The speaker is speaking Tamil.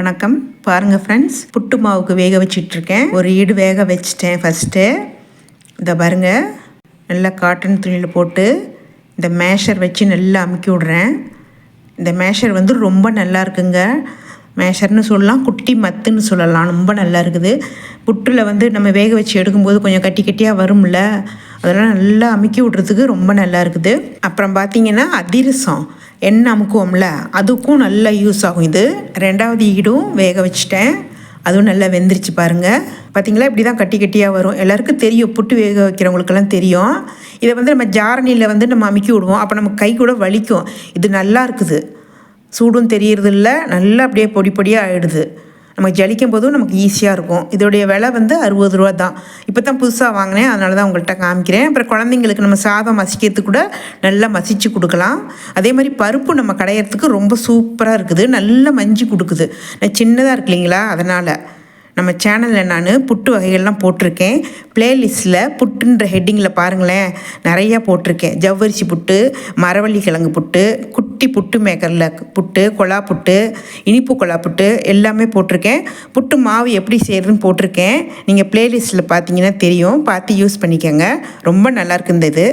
வணக்கம். பாருங்கள் ஃப்ரெண்ட்ஸ் புட்டு மாவுக்கு வேக வச்சிட்ருக்கேன். ஒரு ஈடு வேக வச்சிட்டேன் ஃபஸ்ட்டு இதை பாருங்க. நல்லா காட்டன் துணியில் போட்டு இந்த மேஷர் வச்சு நல்லா அமுக்கி விட்றேன். இந்த மேஷர் வந்து ரொம்ப நல்லா இருக்குங்க. மேஷர்னு சொல்லலாம் குட்டி மத்துன்னு சொல்லலாம். ரொம்ப நல்லா இருக்குது. புட்டில் வந்து நம்ம வேக வச்சு எடுக்கும்போது கொஞ்சம் கட்டி கட்டியாக வரும்ல. அதெல்லாம் நல்லா அமுக்கி விட்றதுக்கு ரொம்ப நல்லா இருக்குது. அப்புறம் பார்த்தீங்கன்னா அதிரசம். எண்ணெய் அமுக்குவோம்ல அதுக்கும் நல்லா யூஸ் ஆகும் இது. ரெண்டாவது ஈடும் வேக வச்சிட்டேன். அதுவும் நல்லா வெந்துருச்சு பாருங்கள் பார்த்தீங்களா இப்படி தான் கட்டி கட்டியாக வரும். எல்லாருக்கும் தெரியும். புட்டு வேக வைக்கிறவங்களுக்கெல்லாம் தெரியும். இதை வந்து நம்ம ஜாரணியில் வந்து நம்ம அமுக்கி விடுவோம். அப்போ நம்ம கை கூட வலிக்கும். இது நல்லா இருக்குது. சூடும் தெரியறதில்ல. நல்லா அப்படியே பொடி பொடியாக ஆகிடுது நமக்கு ஜலிக்கும் போதும் நமக்கு ஈஸியாக இருக்கும். இதோடைய விலை வந்து அறுபது ரூபா தான். இப்போ தான் புதுசாக வாங்கினேன். அதனால தான் உங்கள்கிட்ட காமிக்கிறேன். அப்புறம் குழந்தைங்களுக்கு நம்ம சாதம் மசிக்கிறது கூட நல்லா மசிச்சு கொடுக்கலாம். அதே மாதிரி பருப்பு நம்ம கடையிறதுக்கு ரொம்ப சூப்பராக இருக்குது. நல்லா மஞ்சி கொடுக்குது. நான் சின்னதாக இருக்கு இல்லைங்களா? அதனால். நம்ம சேனலில் நான் புட்டு வகைகள்லாம் போட்டிருக்கேன். ப்ளேலிஸ்ட்டில் புட்டுன்ற ஹெட்டிங்கில் பாருங்களேன் நிறையா போட்டிருக்கேன். ஜவ்வரிசி புட்டு மரவள்ளி கிழங்கு புட்டு குட்டி புட்டு மேக்கரில் புட்டு கொலா புட்டு இனிப்பு கொலா புட்டு எல்லாமே போட்டிருக்கேன். புட்டு மாவு எப்படி செய்கிறதுன்னு போட்டிருக்கேன். நீங்கள் பிளேலிஸ்ட்டில் பார்த்தீங்கன்னா தெரியும். பார்த்து யூஸ் பண்ணிக்கோங்க. ரொம்ப நல்லாயிருக்கு இந்த இது.